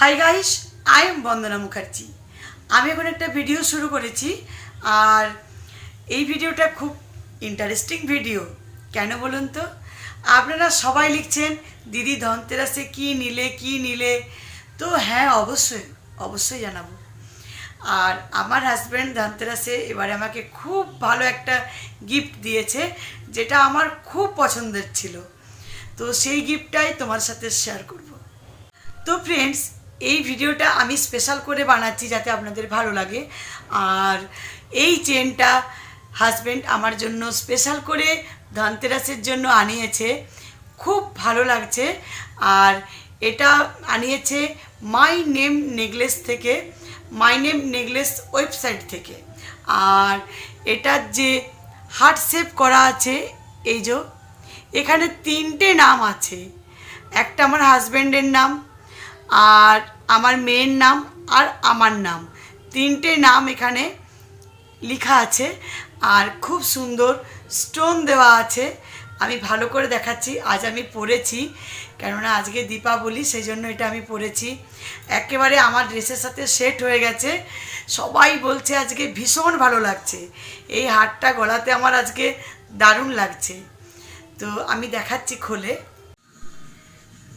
Hi guys I'm Bandana Mukherjee আমি এখন একটা ভিডিও শুরু করেছি, আর এই ভিডিওটা খুব ইন্টারেস্টিং ভিডিও কেন বলুন তো? আপনারা সবাই লিখছেন, দিদি ধনতেরাসে কী নিলে কী নিলে? তো হ্যাঁ অবশ্যই অবশ্যই জানাব। আর আমার হাজব্যান্ড ধনতেরাসে এবারে আমাকে খুব ভালো একটা গিফট দিয়েছে, যেটা আমার খুব পছন্দের ছিল। তো সেই গিফটটাই তোমার সাথে শেয়ার করব। তো ফ্রেন্ডস এই ভিডিওটা আমি স্পেশাল করে বানাচ্ছি যাতে আপনাদের ভালো লাগে। আর এই চেনটা হাজব্যান্ড আমার জন্য স্পেশাল করে ধনতেরাসের জন্য আনিয়েছে। খুব ভালো লাগছে। আর এটা আনিয়েছে মাই নেম নেকলেস থেকে। মাই নেম নেকলেস ওয়েবসাইট থেকে। আর এটার যে হার্ট শেপ করা আছে, এই যে, এখানে তিনটে নাম আছে। একটা আমার হাজব্যান্ডের নাম আর আমার মেয়ের নাম আর আমার নাম। তিনটে নাম এখানে লেখা আছে আর খুব সুন্দর স্টোন দেওয়া আছে। আমি ভালো করে দেখাচ্ছি, আজ আমি পরেছি কেননা আজকে দীপাবলি সেই জন্য এটা আমি পরেছি একেবারে আমার ড্রেসের সাথে সেট হয়ে গেছে। সবাই বলছে আজকে ভীষণ ভালো লাগছে। এই হারটা গলাতে আমার আজকে দারুণ লাগছে। তো আমি দেখাচ্ছি খোলে।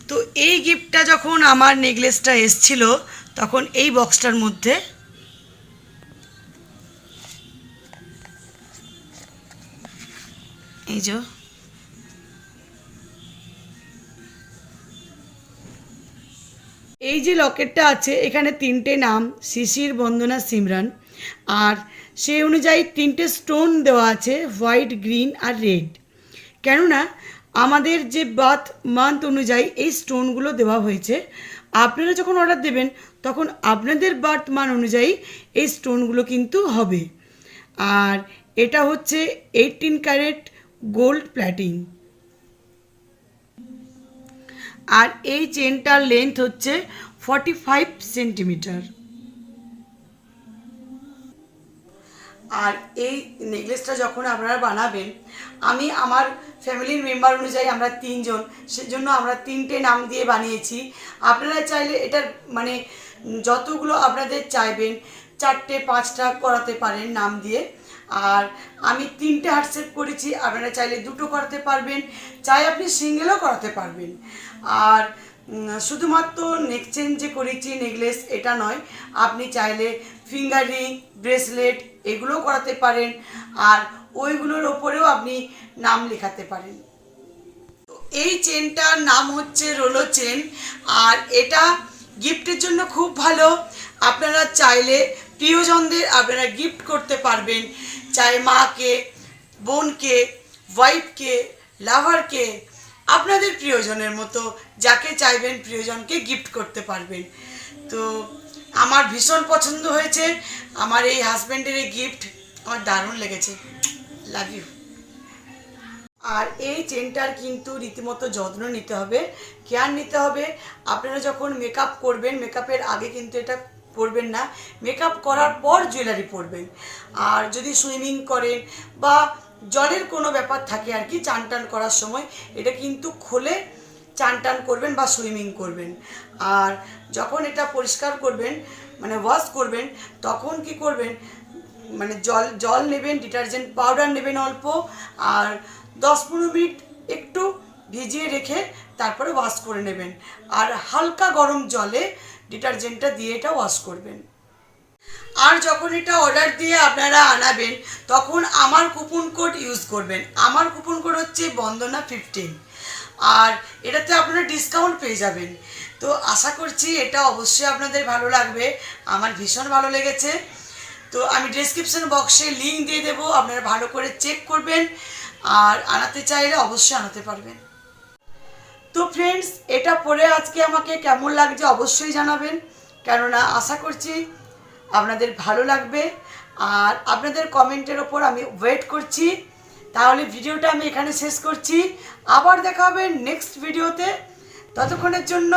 তো এই গিফটটা যখন আমার নেকলেসটা এসছিল, তখন এই বক্সটার মধ্যে এই যে এই যে লকেটটা আছে, এখানে তিনটে নাম, শিশির বন্দনা সিমরান। আর সেই অনুযায়ী তিনটে স্টোন দেওয়া আছে, হোয়াইট, গ্রিন আর রেড। কেননা আমাদের যে বাথ মান্থ অনুযায়ী এই স্টোনগুলো দেওয়া হয়েছে, আপনারা যখন অর্ডার দেবেন, তখন আপনাদের বার্থ মান অনুযায়ী এই স্টোনগুলো কিন্তু হবে। আর এটা হচ্ছে এইটিন ক্যারেট গোল্ড প্ল্যাটিং আর এই চেনটার লেন্থ হচ্ছে ফর্টি ফাইভ সেন্টিমিটার আর এই নেকলেসটা যখন আপনারা বানাবেন, আমি আমার ফ্যামিলির মেম্বার অনুযায়ী আমরা তিনজন, সেজন্য আমরা তিনটে নাম দিয়ে বানিয়েছি। আপনারা চাইলে এটার মানে যতগুলো আপনাদের চাইবেন, চারটে, পাঁচটা করাতে পারেন নাম দিয়ে। আর আমি তিনটে হার্টসেপ করেছি, আপনারা চাইলে দুটো করাতে পারবেন, চাই আপনি সিঙ্গেলও করাতে পারবেন। আর শুধুমাত্র নেক চেন যে করেছি নেকলেস এটা নয়, আপনি চাইলে ফিঙ্গার রিং ব্রেসলেট এগুলো করাতে পারেন আর ওইগুলোর ওপরেও আপনি নাম লেখাতে পারেন। এই চেনটার নাম হচ্ছে রোলো চেন আর এটা গিফটের জন্য খুব ভালো। আপনারা চাইলে প্রিয়জনদের আপনারা গিফট করতে পারবেন। চাই মাকে, বোনকে, ওয়াইফকে, লাভারকে, আপনাদের প্রিয়জনের মতো যাকে চাইবেন প্রিয়জনকে গিফট করতে পারবেন। তো আমার ভীষণ পছন্দ হয়েছে। আমার এই হাজব্যান্ডের এই গিফট আমার দারুণ লেগেছে। লাভ ইউ আর এই চেনটার কিন্তু রীতিমতো যত্ন নিতে হবে কেয়ার নিতে হবে। আপনারা যখন মেকআপ করবেন মেকআপের আগে কিন্তু এটা পরবেন না। মেকআপ করার পর জুয়েলারি পরবেন। আর যদি সুইমিং করেন বা জলের কোনো ব্যাপার থাকে আর কি চান টান করার সময়, এটা কিন্তু খোলে চান টান করবেন বা সুইমিং করবেন। আর যখন এটা পরিষ্কার করবেন মানে ওয়াশ করবেন, তখন কি করবেন মানে জল জল নেবেন, ডিটারজেন্ট পাউডার নেবেন অল্প, আর দশ পনেরো মিনিট একটু ভিজিয়ে রেখে তারপরে ওয়াশ করে নেবেন। আর হালকা গরম জলে ডিটারজেন্টটা দিয়ে এটা ওয়াশ করবেন। আর যখন এটা অর্ডার দিয়ে আপনারা আনাবেন, তখন আমার কুপন কোড ইউজ করবেন। আমার কুপন কোড হচ্ছে বন্দনা ফিফটিন আর এটাতে আপনারা ডিসকাউন্ট পেয়ে যাবেন। তো আশা করছি এটা অবশ্যই আপনাদের ভালো লাগবে। আমার ভীষণ ভালো লেগেছে। তো আমি ডেসক্রিপশন বক্সে লিঙ্ক দিয়ে দেবো। আপনারা ভালো করে চেক করবেন। আর আনাতে চাইলে অবশ্যই আনাতে পারবেন। তো ফ্রেন্ডস এটা পরে আজকে আমাকে কেমন লাগছে অবশ্যই জানাবেন। কেননা আশা করছি আপনাদের ভালো লাগবে। আর আপনাদের কমেন্টের ওপর আমি ওয়েট করছি। তাহলে ভিডিওটা আমি এখানে শেষ করছি। আবার দেখা হবে নেক্সট ভিডিওতে। ততক্ষণের জন্য